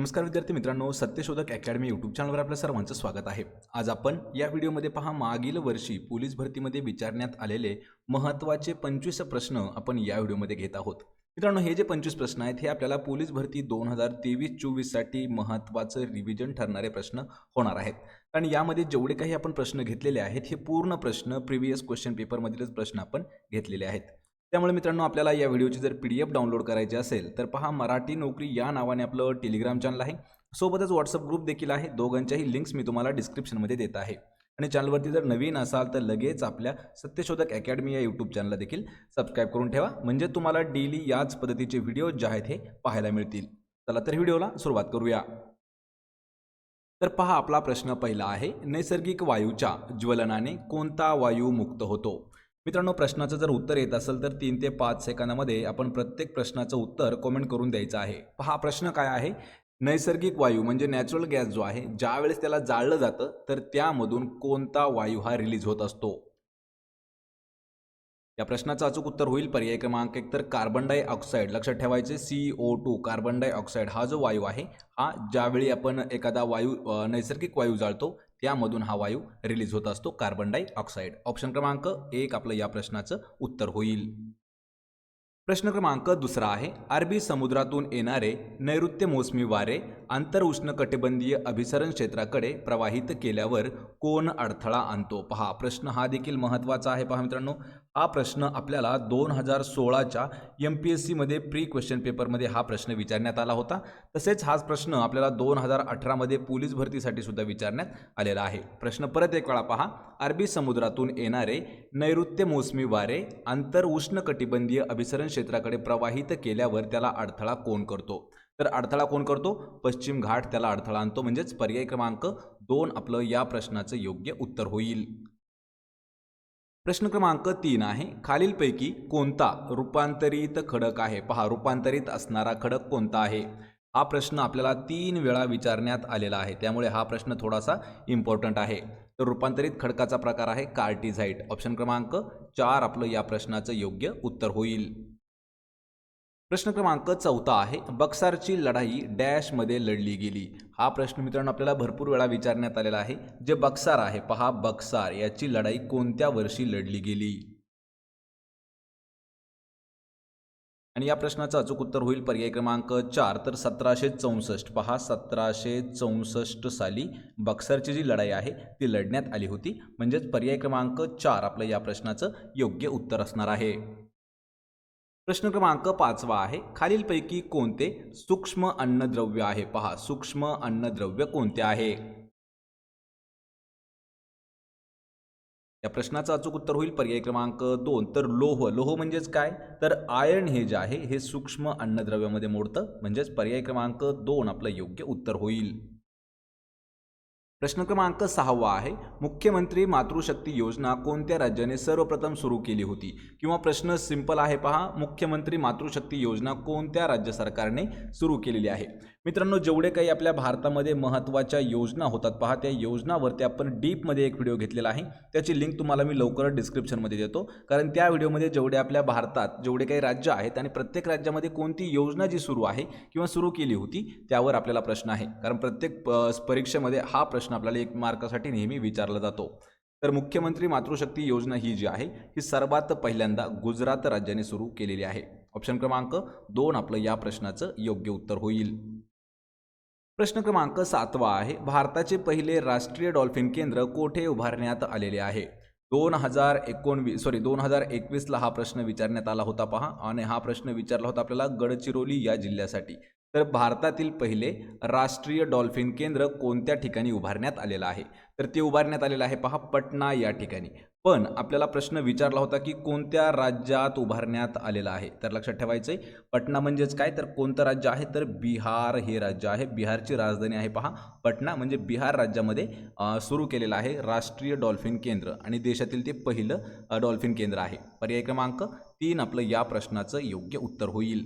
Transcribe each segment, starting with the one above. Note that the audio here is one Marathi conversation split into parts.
नमस्कार विद्यार्थी मित्रांनो सत्यशोधक अकॅडमी यूट्यूब चॅनलवर आपल्या सर्वांचं स्वागत आहे. आज आपण या व्हिडिओमध्ये पहा मागील वर्षी पोलीस भरतीमध्ये विचारण्यात आलेले महत्त्वाचे पंचवीस प्रश्न आपण या व्हिडिओमध्ये घेत आहोत. मित्रांनो हे जे पंचवीस प्रश्न आहेत हे आपल्याला पोलीस भरती दोन हजार तेवीस चोवीससाठी महत्त्वाचं रिव्हिजन ठरणारे प्रश्न होणार आहेत. कारण यामध्ये जेवढे काही आपण प्रश्न घेतलेले आहेत हे पूर्ण प्रश्न प्रिव्हियस क्वेश्चन पेपरमधीलच प्रश्न आपण घेतलेले आहेत. त्यामुळे मित्रांनो आपल्याला या व्हिडिओची जर पी डी एफ डाउनलोड करायची असेल तर पहा मराठी नोकरी या नावाने आपलं टेलिग्राम चॅनल आहे. सोबतच व्हॉट्सअप ग्रुप देखील आहे. दोघांच्याही लिंक्स मी तुम्हाला डिस्क्रिप्शनमध्ये देत आहे. आणि चॅनलवरती जर नवीन असाल तर लगेच आपल्या सत्यशोधक अकॅडमी या यूट्यूब चॅनलला देखील सबस्क्राईब करून ठेवा. म्हणजे तुम्हाला डेली याच पद्धतीचे व्हिडिओ जे आहेत हे पाहायला मिळतील. चला तर व्हिडिओला सुरुवात करूया. तर पहा आपला प्रश्न पहिला आहे नैसर्गिक वायूच्या ज्वलनाने कोणता वायू मुक्त होतो? मित्रांनो प्रश्नाचं जर उत्तर येत असेल तर तीन ते पाच सेकंदामध्ये आपण प्रत्येक प्रश्नाचं उत्तर कमेंट करून द्यायचं आहे. पहा प्रश्न काय आहे? नैसर्गिक वायू म्हणजे नॅचरल गॅस जो आहे ज्यावेळेस त्याला जाळलं जातं तर त्यामधून कोणता वायू हा रिलीज होत असतो? या प्रश्नाचं अचूक उत्तर होईल. पर्याय क्रमांक एक तर कार्बन डायऑक्साईड लक्षात ठेवायचे C O two carbon dioxide हा जो वायू आहे हा ज्यावेळी आपण एखादा वायू नैसर्गिक वायू जाळतो त्यामधून हा वायू रिलीज होत असतो कार्बन डायऑक्साईड ऑप्शन क्रमांक एक आपलं या प्रश्नाचं उत्तर होईल. प्रश्न क्रमांक दुसरा आहे. अरबी समुद्रातून येणारे नैऋत्य मोसमी वारे आंतर उष्णकटिबंधीय अभिसरण क्षेत्राकडे प्रवाहित केल्यावर कोण अडथळा आणतो? पहा प्रश्न हा देखील महत्त्वाचा आहे पहा मित्रांनो. हा प्रश्न आपल्याला दोन हजार सोळाच्या एम पी एस सीमध्ये प्री क्वेश्चन पेपरमध्ये हा प्रश्न विचारण्यात आला होता. तसेच हाच प्रश्न आपल्याला दोन हजार अठरामध्ये पोलीस भरतीसाठी सुद्धा विचारण्यात आलेला आहे. प्रश्न परत एक वेळा पहा. अरबी समुद्रातून येणारे नैऋत्य मोसमी वारे आंतर उष्णकटिबंधीय अभिसरण क्षेत्राकडे प्रवाहित केल्यावर त्याला अडथळा कोण करतो? तर अडथळा कोण करतो? पश्चिम घाट त्याला अडथळा आणतो. म्हणजेच पर्याय क्रमांक दोन आपलं या प्रश्नाचं योग्य उत्तर होईल. प्रश्न क्रमांक तीन आहे. खालीलपैकी कोणता रूपांतरित खडक आहे? पहा रूपांतरित असणारा खडक कोणता आहे? हा प्रश्न आपल्याला तीन वेळा विचारण्यात आलेला आहे. त्यामुळे हा प्रश्न थोडासा इम्पॉर्टंट आहे. तर रूपांतरित खडकाचा प्रकार आहे कार्टिझाईट ऑप्शन क्रमांक चार आपलं या प्रश्नाचं योग्य उत्तर होईल. प्रश्न क्रमांक चौथा आहे बक्सारची लढाई डॅशमध्ये लढली गेली. हा प्रश्न मित्रांनो आपल्याला भरपूर वेळा विचारण्यात आलेला आहे. जे बक्सार आहे पहा बक्सार याची लढाई कोणत्या वर्षी लढली गेली? आणि या प्रश्नाचं अचूक उत्तर होईल पर्याय क्रमांक चार तर सतराशे चौसष्ट. पहा सतराशे चौसष्ट साली बक्सरची जी लढाई आहे ती लढण्यात आली होती. म्हणजेच पर्याय क्रमांक चार आपलं या प्रश्नाचं योग्य उत्तर असणार आहे. प्रश्न क्रमांक पाचवा आहे. खालीलपैकी कोणते सूक्ष्म अन्नद्रव्य आहे? पहा सूक्ष्म अन्नद्रव्य कोणते आहे? या प्रश्नाचं अचूक उत्तर होईल. पर्याय क्रमांक दोन. तर लोह लोह म्हणजेच काय? तर आयर्न हे जे आहे हे सूक्ष्म अन्नद्रव्यामध्ये मोडतं. म्हणजेच पर्याय क्रमांक दोन आपलं योग्य उत्तर होईल. प्रश्न क्रमांक सहावा आहे मुख्यमंत्री मातृशक्ती योजना कोणत्या राज्याने सर्वप्रथम सुरू केली होती? किंवा प्रश्न सिंपल आहे पहा मुख्यमंत्री मातृशक्ती योजना कोणत्या राज्य सरकारने सुरू केलेली आहे? मित्रांनो जेवढे काही आपल्या भारतामध्ये महत्त्वाच्या योजना होतात पहा त्या योजनावरती आपण डीपमध्ये एक व्हिडिओ घेतलेला आहे. त्याची लिंक तुम्हाला मी लवकरच डिस्क्रिप्शनमध्ये देतो. कारण त्या व्हिडिओमध्ये जेवढे आपल्या भारतात जेवढे काही राज्य आहेत आणि प्रत्येक राज्यामध्ये कोणती योजना जी सुरू आहे किंवा सुरू केली होती त्यावर आपल्याला प्रश्न आहे. कारण प्रत्येक प- परीक्षेमध्ये हा प्रश्न आपल्याला एक मार्कासाठी नेहमी विचारला जातो. तर मुख्यमंत्री मातृशक्ती योजना ही जी आहे ही सर्वात पहिल्यांदा गुजरात राज्याने सुरू केलेली आहे. ऑप्शन क्रमांक दोन आपलं या प्रश्नाचं योग्य उत्तर होईल. प्रश्न क्रमांक सातवा आहे. भारताचे पहिले राष्ट्रीय डॉल्फिन केंद्र कोठे उभारण्यात आलेले आहे? दोन हजार एकोणवीस सॉरी दोन हजार एकवीसला हा प्रश्न विचारण्यात आला होता पहा. आणि हा प्रश्न विचारला होता आपल्याला गडचिरोली या जिल्ह्यासाठी. तर भारतातील पहिले राष्ट्रीय डॉल्फिन केंद्र कोणत्या ठिकाणी उभारण्यात आलेलं आहे? तर ते उभारण्यात आलेलं आहे पहा पटना या ठिकाणी. पण आपल्याला प्रश्न विचारला होता की कोणत्या राज्यात उभारण्यात आलेला आहे? तर लक्षात ठेवायचं आहे पटना म्हणजेच काय? तर कोणतं राज्य आहे? तर बिहार हे राज्य आहे. बिहारची राजधानी आहे पहा पटना म्हणजे बिहार राज्यामध्ये सुरू केलेलं आहे राष्ट्रीय डॉल्फिन केंद्र आणि देशातील ते पहिलं डॉल्फिन केंद्र आहे. पर्याय क्रमांक तीन आपलं या प्रश्नाचं योग्य उत्तर होईल.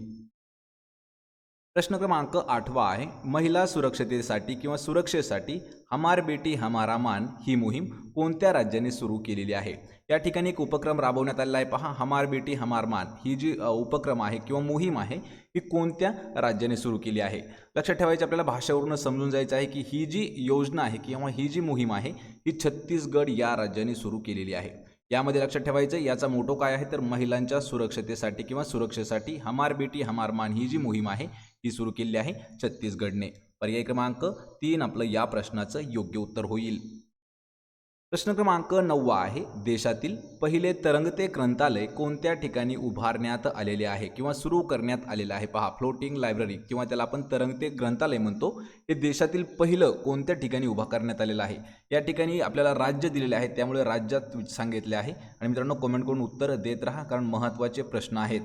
प्रश्न क्रमांक आठवा आहे. महिला सुरक्षतेसाठी किंवा सुरक्षेसाठी हमार बेटी हमारा मान ही मोहीम कोणत्या राज्याने सुरू केलेली आहे? या ठिकाणी एक उपक्रम राबवण्यात आलेला आहे पहा. हमार बेटी हमार मान ही जी उपक्रम आहे किंवा मोहीम आहे ही कोणत्या राज्याने सुरू केली आहे? लक्षात ठेवायचं आपल्याला भाषेवरून समजून जायचं आहे की ही जी योजना आहे किंवा ही जी मोहीम आहे ही छत्तीसगड या राज्याने सुरू केलेली आहे. यामध्ये लक्षात ठेवायचं याचा मोटो काय आहे? तर महिलांच्या सुरक्षतेसाठी किंवा सुरक्षेसाठी हमार बेटी हमार मान ही जी मोहीम आहे ही सुरू केलेली आहे छत्तीसगडने. पर्याय क्रमांक तीन आपलं या प्रश्नाचं योग्य उत्तर होईल. प्रश्न क्रमांक नववा आहे देशातील पहिले तरंगते ग्रंथालय कोणत्या ठिकाणी उभारण्यात आलेले आहे किंवा सुरू करण्यात आलेलं आहे? पहा फ्लोटिंग लायब्ररी किंवा त्याला आपण तरंगते ग्रंथालय म्हणतो. हे देशातील पहिलं कोणत्या ठिकाणी उभा करण्यात आलेलं आहे? या ठिकाणी आपल्याला राज्य दिलेले आहे त्यामुळे राज्यात सांगितले आहे. आणि मित्रांनो कमेंट करून उत्तर देत राहा कारण महत्त्वाचे प्रश्न आहेत.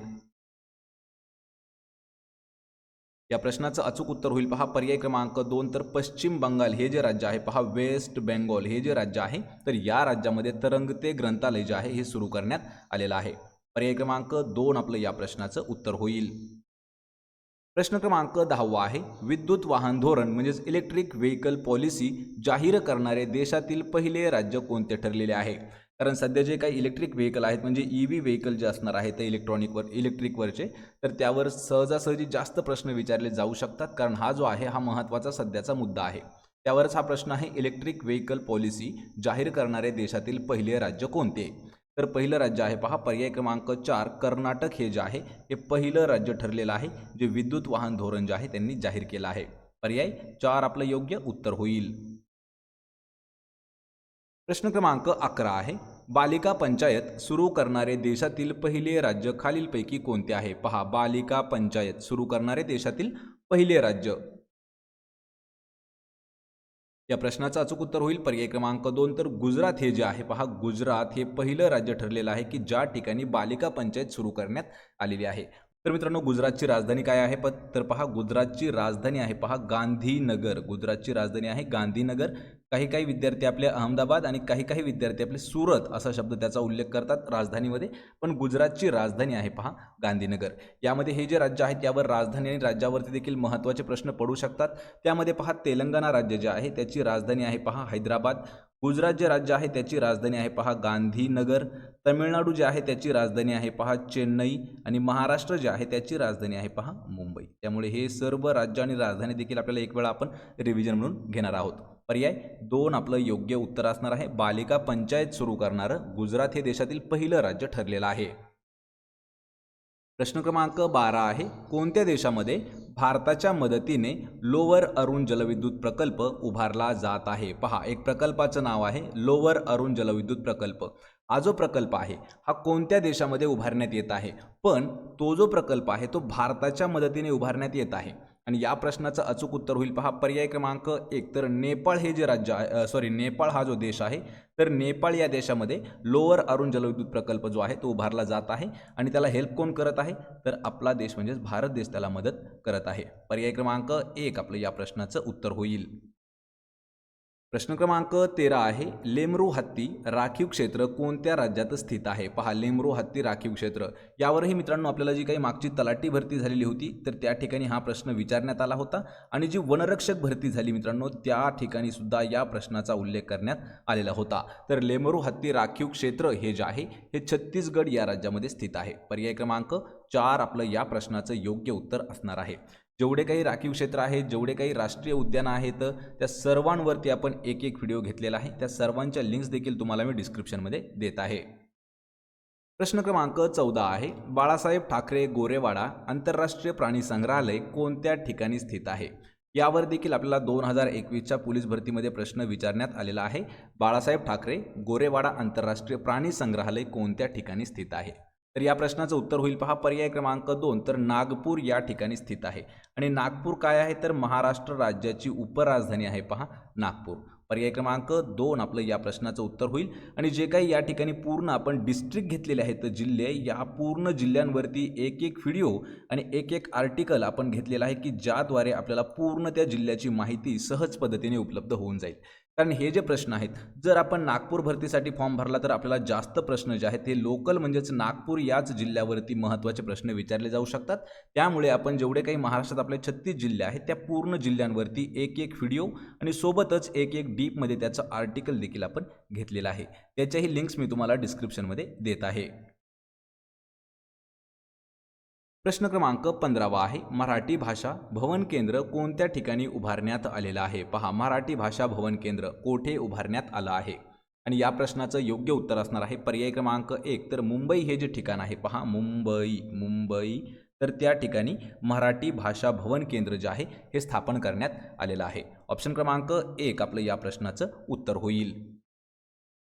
या प्रश्नाचं अचूक उत्तर होईल. पहा पर्याय क्रमांक दोन तर पश्चिम बंगाल हे जे राज्य आहे पहा वेस्ट बेंगॉल हे जे राज्य आहे तर या राज्यामध्ये तरंगते ग्रंथालय जे आहे हे सुरू करण्यात आलेलं आहे. पर्याय क्रमांक दोन आपलं या प्रश्नाचं उत्तर होईल. प्रश्न क्रमांक दहावा आहे विद्युत वाहन धोरण म्हणजेच इलेक्ट्रिक व्हेकल पॉलिसी जाहीर करणारे देशातील पहिले राज्य कोणते ठरलेले आहे? कारण सध्या जे काही इलेक्ट्रिक व्हेकल आहेत म्हणजे ई व्ही व्हेकल जे असणार आहे ते इलेक्ट्रॉनिकवर इलेक्ट्रिकवरचे तर त्यावर सहजासहजी जास्त प्रश्न विचारले जाऊ शकतात. कारण हा जो आहे हा महत्त्वाचा सध्याचा मुद्दा आहे. त्यावरच हा प्रश्न आहे इलेक्ट्रिक व्हेकल पॉलिसी जाहीर करणारे देशातील पहिले राज्य कोणते? तर पहिलं राज्य आहे पहा पर्याय क्रमांक चार कर्नाटक हे जे आहे हे पहिलं राज्य ठरलेलं आहे जे विद्युत वाहन धोरण जे आहे त्यांनी जाहीर केलं आहे. पर्याय चार आपलं योग्य उत्तर होईल. प्रश्न क्रमांक अकरा आहे. बालिका पंचायत सुरू करणारे देशातील पहिले राज्य खालीलपैकी कोणते आहे? पहा बालिका पंचायत सुरू करणारे देशातील पहिले राज्य. या प्रश्नाचं अचूक उत्तर होईल. पर्याय क्रमांक दोन. तर गुजरात हे जे आहे पहा गुजरात हे पहिलं राज्य ठरलेलं आहे की ज्या ठिकाणी बालिका पंचायत सुरू करण्यात आलेली आहे. तर मित्रांनो गुजरातची राजधानी काय आहे? प तर पहा गुजरातची राजधानी आहे. पहा गांधीनगर. गुजरातची राजधानी आहे गांधीनगर. काही काही विद्यार्थी आपले अहमदाबाद आणि काही काही विद्यार्थी आपले सुरत असा शब्द त्याचा उल्लेख करतात राजधानीमध्ये. पण गुजरातची राजधानी आहे पहा गांधीनगर. यामध्ये हे जे राज्य आहे त्यावर राजधानी आणि राज्यावरती देखील महत्त्वाचे प्रश्न पडू शकतात. त्यामध्ये पहा तेलंगणा राज्य जे आहे त्याची राजधानी आहे पहा हैदराबाद. गुजरात जे राज्य आहे त्याची राजधानी आहे पहा गांधीनगर. तमिळनाडू जे आहे त्याची राजधानी आहे पहा चेन्नई आणि महाराष्ट्र जे आहे त्याची राजधानी आहे पहा मुंबई. त्यामुळे हे सर्व राज्य आणि राजधानी देखील आपल्याला एक वेळा आपण रिव्हिजन म्हणून घेणार आहोत. पर्याय दोन आपलं योग्य उत्तर असणार आहे. बालिका पंचायत सुरू करणारं. गुजरात हे देशातील पहिलं राज्य ठरलेलं आहे. प्रश्न क्रमांक बारा आहे. कोणत्या देशामध्ये भारताच्या मदतीने लोअर अरुण जलविद्युत प्रकल्प उभारला जात आहे. पहा एक प्रकल्पाचं नाव आहे लोअर अरुण जलविद्युत प्रकल्प. हा जो प्रकल्प आहे हा कोणत्या देशामध्ये उभारण्यात येत आहे? पण तो जो प्रकल्प आहे तो भारताच्या मदतीने उभारण्यात येत आहे. आणि या प्रश्नाचं अचूक उत्तर होईल. पहा पर्याय क्रमांक एक तर नेपाळ हे जे राज्य आहे सॉरी नेपाळ हा जो देश आहे तर नेपाळ या देशामध्ये लोअर अरुण जलविद्युत प्रकल्प जो आहे तो उभारला जात आहे आणि त्याला हेल्प कोण करत आहे? तर आपला देश म्हणजेच भारत देश त्याला मदत करत आहे. पर्याय क्रमांक एक आपलं या प्रश्नाचं उत्तर होईल. प्रश्न क्रमांक तेरा आहे लेमरू हत्ती राखीव क्षेत्र कोणत्या राज्यात स्थित आहे? पहा लेमरू हत्ती राखीव क्षेत्र. यावरही मित्रांनो आपल्याला जी काही मागची तलाठी भरती झालेली होती तर त्या ठिकाणी हा प्रश्न विचारण्यात आला होता. आणि जी वनरक्षक भरती झाली मित्रांनो त्या ठिकाणी सुद्धा या प्रश्नाचा उल्लेख करण्यात आलेला होता. तर लेमरू हत्ती राखीव क्षेत्र हे जे आहे हे छत्तीसगड या राज्यामध्ये स्थित आहे. पर्याय क्रमांक चार आपलं या प्रश्नाचं योग्य उत्तर असणार आहे. जेवढे काही राखीव क्षेत्र आहेत जेवढे काही राष्ट्रीय उद्यानं आहेत त्या सर्वांवरती आपण एक एक व्हिडिओ घेतलेला आहे. त्या सर्वांच्या लिंक्स देखील तुम्हाला मी डिस्क्रिप्शनमध्ये देत आहे. प्रश्न क्रमांक चौदा आहे. बाळासाहेब ठाकरे गोरेवाडा आंतरराष्ट्रीय प्राणी संग्रहालय कोणत्या ठिकाणी स्थित आहे? यावर देखील आपल्याला दोन हजार एकवीसच्या पोलीस भरतीमध्ये प्रश्न विचारण्यात आलेला आहे. बाळासाहेब ठाकरे गोरेवाडा आंतरराष्ट्रीय प्राणी संग्रहालय कोणत्या ठिकाणी स्थित आहे? तर या प्रश्नाचं उत्तर होईल पहा. पर्याय क्रमांक दोन तर नागपूर या ठिकाणी स्थित आहे. आणि नागपूर काय आहे? तर महाराष्ट्र राज्याची उपराजधानी आहे पहा नागपूर. पर्याय क्रमांक दोन आपलं या प्रश्नाचं उत्तर होईल. आणि जे काही या ठिकाणी पूर्ण आपण डिस्ट्रिक्ट घेतलेले आहेत जिल्हे या पूर्ण जिल्ह्यांवरती एक एक व्हिडिओ आणि एक एक आर्टिकल आपण घेतलेला आहे की ज्याद्वारे आपल्याला पूर्ण त्या जिल्ह्याची माहिती सहज पद्धतीने उपलब्ध होऊन जाईल. कारण हे जे प्रश्न आहेत जर आपण नागपूर भरतीसाठी फॉर्म भरला तर आपल्याला जास्त प्रश्न जे आहेत ते लोकल म्हणजेच नागपूर याच जिल्ह्यावरती महत्त्वाचे प्रश्न विचारले जाऊ शकतात. त्यामुळे आपण जेवढे काही महाराष्ट्रात आपले छत्तीस जिल्हे आहेत त्या पूर्ण जिल्ह्यांवरती एक एक व्हिडिओ आणि सोबतच एक एक डीपमध्ये त्याचं आर्टिकल देखील आपण घेतलेलं आहे. त्याच्याही लिंक्स मी तुम्हाला डिस्क्रिप्शनमध्ये देत आहे. प्रश्न क्रमांक पंधरावा आहे. मराठी भाषा भवन केंद्र कोणत्या ठिकाणी उभारण्यात आलेलं आहे? पहा मराठी भाषा भवन केंद्र कोठे उभारण्यात आलं आहे? आणि या प्रश्नाचं योग्य उत्तर असणार आहे. पर्याय क्रमांक एक तर मुंबई हे जे ठिकाण आहे पहा मुंबई मुंबई. तर त्या ठिकाणी मराठी भाषा भवन केंद्र जे आहे हे स्थापन करण्यात आलेलं आहे. ऑप्शन क्रमांक एक आपलं या प्रश्नाचं उत्तर होईल.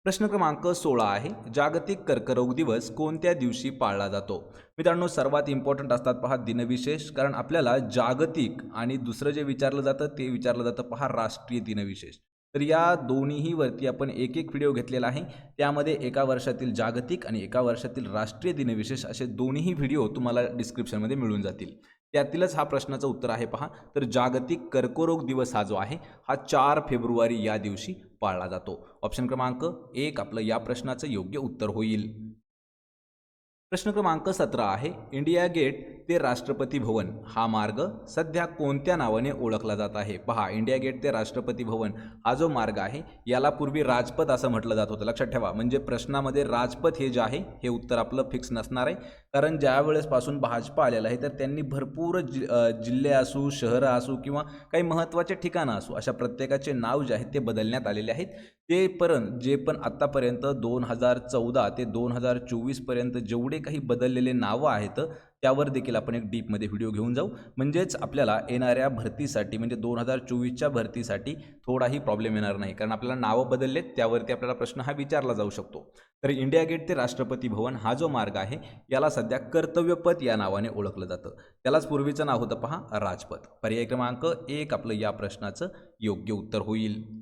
प्रश्न क्रमांक सोळा आहे. जागतिक कर्करोग दिवस कोणत्या दिवशी पाळला जातो? मित्रांनो सर्वात इम्पॉर्टंट असतात पहा दिनविशेष कारण आपल्याला जागतिक आणि दुसरं जे विचारलं जातं ते विचारलं जातं पहा राष्ट्रीय दिनविशेष. तर या दोन्हीही वरती आपण एक एक व्हिडिओ घेतलेला आहे. त्यामध्ये एका वर्षातील जागतिक आणि एका वर्षातील राष्ट्रीय दिनविशेष असे दोन्हीही व्हिडिओ तुम्हाला डिस्क्रिप्शनमध्ये मिळून जातील. त्यातीलच हा प्रश्नाचं उत्तर आहे पहा. तर जागतिक कर्करोग दिवस हा जो आहे हा चार फेब्रुवारी या दिवशी पाळला जातो. ऑप्शन क्रमांक एक आपलं या प्रश्नाचं योग्य उत्तर होईल. प्रश्न क्रमांक सतरा आहे इंडिया गेट ते राष्ट्रपती भवन हा मार्ग सध्या कोणत्या नावाने ओळखला जात आहे? पहा इंडिया गेट ते राष्ट्रपती भवन हा जो मार्ग आहे याला पूर्वी राजपथ असं म्हटलं जात होतं. लक्षात ठेवा म्हणजे प्रश्नामध्ये राजपथ हे जे आहे हे उत्तर आपलं फिक्स नसणार आहे. कारण ज्या वेळेसपासून भाजपा आलेला आहे तर त्यांनी भरपूर जि जिल्हे असू शहरं असू किंवा काही महत्त्वाचे ठिकाणं असू अशा प्रत्येकाचे नाव जे आहेत ते बदलण्यात आलेले आहेत. ते पर्यंत जे पण आत्तापर्यंत दोन हजार चौदा ते दोन हजार चोवीसपर्यंत जेवढे काही बदललेले नावं आहेत त्यावर देखील आपण एक डीपमध्ये व्हिडिओ घेऊन जाऊ. म्हणजेच आपल्याला येणाऱ्या भरतीसाठी म्हणजे दोन हजार चोवीसच्या भरतीसाठी थोडाही प्रॉब्लेम येणार नाही. कारण आपल्याला नावं बदललेत त्यावरती आपल्याला प्रश्न हा विचारला जाऊ शकतो. तर इंडिया गेट ते राष्ट्रपती भवन हा जो मार्ग आहे याला सध्या कर्तव्यपथ या नावाने ओळखलं जातं. त्यालाच पूर्वीचं नाव होतं पहा राजपथ. पर्याय क्रमांक एक आपलं या प्रश्नाचं योग्य उत्तर होईल.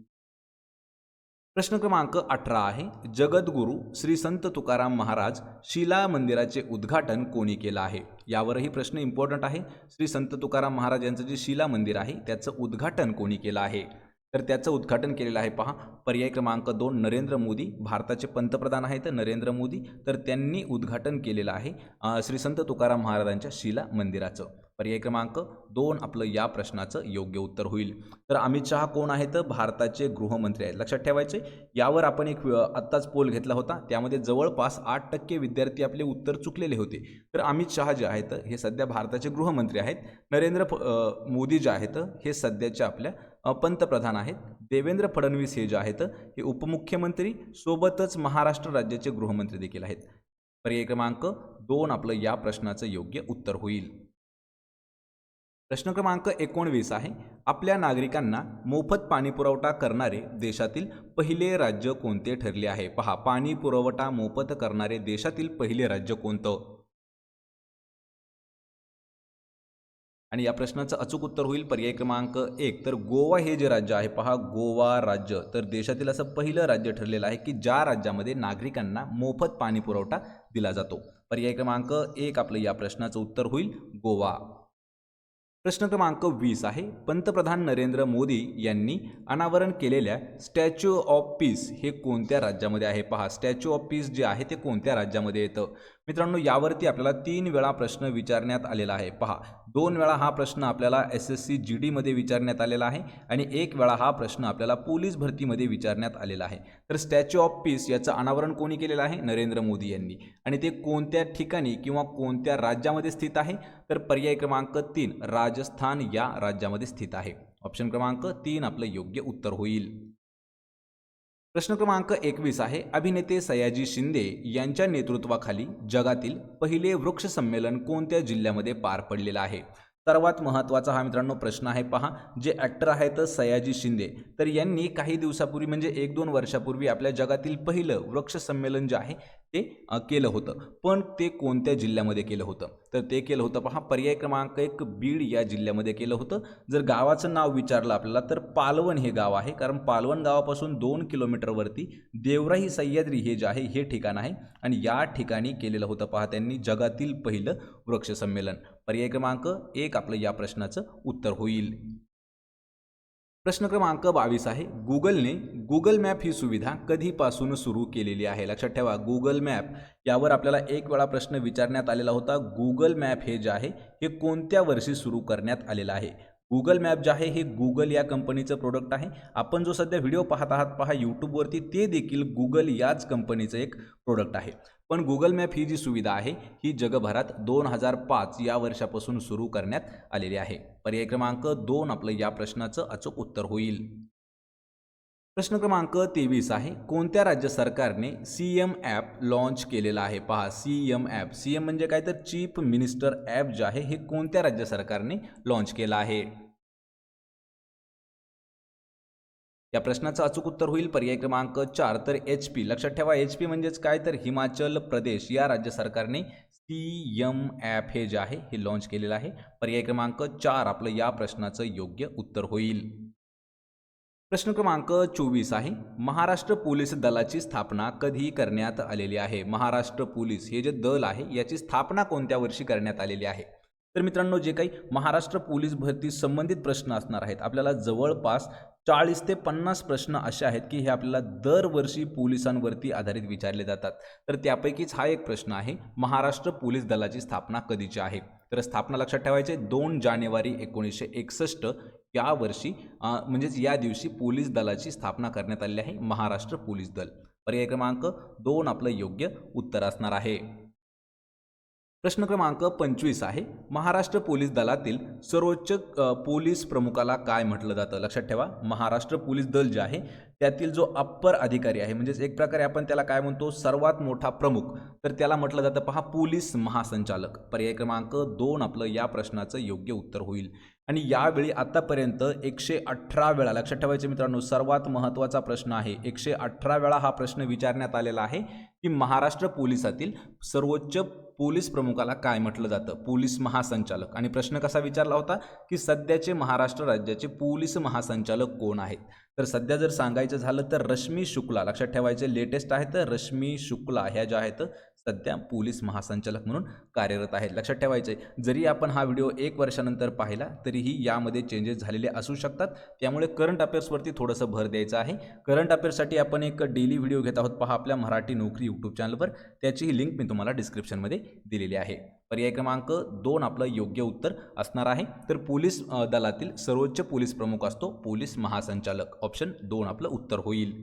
प्रश्न क्रमांक अठरा आहे. जगद्गुरू श्री संत तुकाराम महाराज शिला मंदिराचे उद्घाटन कोणी केलं आहे? यावरही प्रश्न इम्पॉर्टंट आहे. श्री संत तुकाराम महाराज यांचं जे शिला मंदिर आहे त्याचं उद्घाटन कोणी केलं आहे? तर त्याचं उद्घाटन केलेलं आहे पहा. पर्याय क्रमांक दोन नरेंद्र मोदी. भारताचे पंतप्रधान आहेत नरेंद्र मोदी. तर त्यांनी उद्घाटन केलेलं आहे श्री संत तुकाराम महाराजांच्या शिला मंदिराचं. पर्याय क्रमांक दोन आपलं या प्रश्नाचं योग्य उत्तर होईल. तर अमित शहा कोण आहेत? भारताचे गृहमंत्री आहेत. लक्षात ठेवायचे यावर आपण एक आत्ताच पोल घेतला होता. त्यामध्ये जवळपास आठ टक्के विद्यार्थी आपले उत्तर चुकलेले होते. तर अमित शहा जे आहेत हे सध्या भारताचे गृहमंत्री आहेत. नरेंद्र फ- मोदी जे आहेत हे सध्याचे आपल्या पंतप्रधान आहेत. देवेंद्र फडणवीस हे जे आहेत हे उपमुख्यमंत्री सोबतच महाराष्ट्र राज्याचे गृहमंत्री देखील आहेत. पर्याय क्रमांक दोन आपलं या प्रश्नाचं योग्य उत्तर होईल. प्रश्न क्रमांक एकोणवीस आहे. आपल्या नागरिकांना मोफत पाणीपुरवठा करणारे देशातील पहिले राज्य कोणते ठरले आहे? पहा पाणी पुरवठा मोफत करणारे देशातील पहिले राज्य कोणतं? आणि या प्रश्नाचं अचूक उत्तर होईल पर्याय क्रमांक एक. तर गोवा हे जे राज्य आहे पहा गोवा राज्य. तर देशातील असं पहिलं राज्य ठरलेलं आहे की ज्या राज्यामध्ये नागरिकांना मोफत पाणी पुरवठा दिला जातो. पर्याय क्रमांक एक आपलं या प्रश्नाचं उत्तर होईल गोवा. प्रश्न क्रमांक वीस आहे. पंतप्रधान नरेंद्र मोदी यांनी अनावरण केलेल्या स्टॅच्यू ऑफ पीस हे कोणत्या राज्यामध्ये आहे? पहा स्टॅच्यू ऑफ पीस जे आहे ते कोणत्या राज्यामध्ये येतं? मित्रांनो यावरती आपल्याला तीन वेळा प्रश्न विचारण्यात आलेला आहे. पहा दोन वेळा हा प्रश्न आपल्याला एस एस सी जी डीमध्ये विचारण्यात आलेला आहे आणि एक वेळा हा प्रश्न आपल्याला पोलीस भरतीमध्ये विचारण्यात आलेला आहे. तर स्टॅच्यू ऑफ पीस याचं अनावरण कोणी केलेलं आहे? नरेंद्र मोदी यांनी. आणि ते कोणत्या ठिकाणी किंवा कोणत्या राज्यामध्ये स्थित आहे? तर पर्याय क्रमांक तीन राजस्थान या राज्यामध्ये स्थित आहे. ऑप्शन क्रमांक तीन आपलं योग्य उत्तर होईल. प्रश्न क्रमांक एकवीस आहे. अभिनेते सयाजी शिंदे यांच्या नेतृत्वाखाली जगातील पहिले वृक्ष संमेलन कोणत्या जिल्ह्यामध्ये पार पडलेलं आहे? सर्वात महत्त्वाचा हा मित्रांनो प्रश्न आहे. पहा जे ॲक्टर आहेत सयाजी शिंदे तर यांनी काही दिवसापूर्वी म्हणजे एक दोन वर्षापूर्वी आपल्या जगातील पहिलं वृक्ष संमेलन जे आहे ते केलं होतं. पण ते कोणत्या जिल्ह्यामध्ये केलं होतं? तर ते केलं होतं पहा पर्याय क्रमांक एक बीड या जिल्ह्यामध्ये केलं होतं. जर गावाचं नाव विचारलं आपल्याला तर पालवण हे गाव आहे. कारण पालवण गावापासून दोन किलोमीटरवरती देवराही सह्याद्री हे जे आहे हे ठिकाण आहे. आणि या ठिकाणी केलेलं होतं पहा त्यांनी जगातील पहिलं वृक्ष संमेलन. पर्याय क्रमांक एक आपलं या प्रश्नाचं उत्तर होईल. प्रश्न क्रमांक बावीस आहे. गुगलने गुगल मॅप ही सुविधा कधीपासून सुरू केलेली आहे? लक्षात ठेवा गुगल मॅप यावर आपल्याला एक वेळा प्रश्न विचारण्यात आलेला होता. गुगल मॅप हे जे आहे हे कोणत्या वर्षी सुरू करण्यात आलेलं आहे? गुगल मॅप जे आहे हे गुगल या कंपनीचं प्रोडक्ट आहे. आपण जो सध्या व्हिडिओ पाहत आहात पहा यूट्यूबवरती ते देखील गुगल याच कंपनीचं एक प्रोडक्ट आहे. पण गुगल मॅप ही जी सुविधा आहे ही जगभरात दोन हजार पाच या वर्षापासून सुरू करण्यात आलेली आहे. पर्याय क्रमांक दोन आपलं या प्रश्नाचं अचूक उत्तर होईल. प्रश्न क्रमांक तेवीस आहे कोणत्या राज्य सरकारने सी एम ॲप लॉन्च केलेलं आहे? पहा C M app C M म्हणजे काय? तर चीफ मिनिस्टर ॲप जे आहे हे कोणत्या राज्य सरकारने लॉन्च केलं आहे? या प्रश्नाचं अचूक उत्तर होईल. पर्याय क्रमांक चार. तर एच पी लक्षात ठेवा एच पी म्हणजेच काय? तर हिमाचल प्रदेश या राज्य सरकारने सी एम ॲप हे जे आहे हे लॉन्च केलेलं आहे. पर्याय क्रमांक चार आपलं या प्रश्नाचं योग्य उत्तर होईल. प्रश्न क्रमांक चोवीस आहे. महाराष्ट्र पोलीस दलाची स्थापना कधी करण्यात आलेली आहे? महाराष्ट्र पोलीस हे जे दल आहे याची स्थापना कोणत्या वर्षी करण्यात आलेली आहे? तर मित्रांनो जे काही महाराष्ट्र पोलीस भरती संबंधित प्रश्न असणार आहेत आपल्याला जवळपास चाळीस ते पन्नास प्रश्न असे आहेत की हे आपल्याला दरवर्षी पोलिसांवरती आधारित विचारले जातात. तर त्यापैकीच हा एक प्रश्न आहे महाराष्ट्र पोलीस दलाची स्थापना कधीची आहे? तर स्थापना लक्षात ठेवायचे दोन जानेवारी एकोणीसशे एकसष्ट या वर्षी म्हणजेच या दिवशी पोलीस दलाची स्थापना करण्यात आली आहे महाराष्ट्र पोलीस दल. पर्याय क्रमांक दोन आपलं योग्य उत्तर असणार आहे. प्रश्न क्रमांक पंचवीस आहे. महाराष्ट्र पोलीस दलातील सर्वोच्च पोलीस प्रमुखाला काय म्हटलं जातं? लक्षात ठेवा. महाराष्ट्र पोलीस दल जे आहे त्यातील जो अप्पर अधिकारी आहे म्हणजेच एक प्रकारे आपण त्याला काय म्हणतो? सर्वात मोठा प्रमुख. तर त्याला म्हटलं जातं पहा पोलीस महासंचालक. पर्याय क्रमांक दोन आपलं या प्रश्नाचं योग्य उत्तर होईल. आणि यावेळी आत्तापर्यंत एकशे अठरा वेळा लक्षात ठेवायचे मित्रांनो सर्वात महत्त्वाचा प्रश्न आहे. एकशे अठरा वेळा हा प्रश्न विचारण्यात आलेला आहे की महाराष्ट्र पोलिसातील सर्वोच्च पोलीस प्रमुखाला काय म्हटलं जातं? पोलीस महासंचालक. आणि प्रश्न कसा विचारला होता की सध्याचे महाराष्ट्र राज्याचे पोलीस महासंचालक कोण आहेत? तर सध्या जर सांगायचं झालं तर रश्मी शुक्ला. लक्षात ठेवायचे लेटेस्ट आहे तर रश्मी शुक्ला ह्या ज्या आहेत सध्या पोलीस महासंचालक म्हणून कार्यरत आहेत. लक्षात ठेवायचे जरी आपण हा व्हिडिओ एक वर्षानंतर पाहिला तरीही यामध्ये चेंजेस झालेले असू शकतात. त्यामुळे करंट अफेअर्सवरती थोडंसं भर द्यायचं आहे. करंट अफेअर्ससाठी आपण एक डेली व्हिडिओ घेत आहोत. पहा आपल्या मराठी नोकरी यूट्यूब चॅनलवर त्याचीही लिंक मी तुम्हाला डिस्क्रिप्शनमध्ये दिलेली आहे. पर्याय क्रमांक दोन आपलं योग्य उत्तर असणार आहे. तर पोलीस दलातील सर्वोच्च पोलीस प्रमुख असतो पोलीस महासंचालक. ऑप्शन दोन आपलं उत्तर होईल.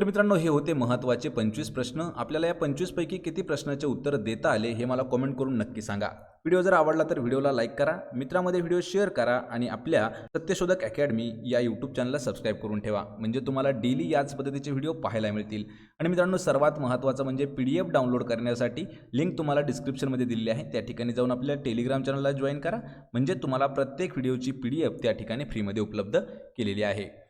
तर मित्रांनो हे होते महत्त्वाचे पंचवीस प्रश्न. आपल्याला या पंचवीसपैकी किती प्रश्नाचे उत्तर देता आले हे मला कॉमेंट करून नक्की सांगा. व्हिडिओ जर आवडला तर व्हिडिओला लाईक करा मित्रामध्ये व्हिडिओ शेअर करा आणि आपल्या सत्यशोधक अकॅडमी या यूट्यूब चॅनलला सबस्क्राईब करून ठेवा. म्हणजे तुम्हाला डेली याच पद्धतीचे व्हिडिओ पाहायला मिळतील. आणि मित्रांनो सर्वात महत्त्वाचं म्हणजे पी डी एफ डाउनलोड करण्यासाठी लिंक तुम्हाला डिस्क्रिप्शनमध्ये दिलेली आहे. त्या ठिकाणी जाऊन आपल्या टेलिग्राम चॅनलला जॉईन करा. म्हणजे तुम्हाला प्रत्येक व्हिडिओची पी डी एफ त्या ठिकाणी फ्रीमध्ये उपलब्ध केलेली आहे.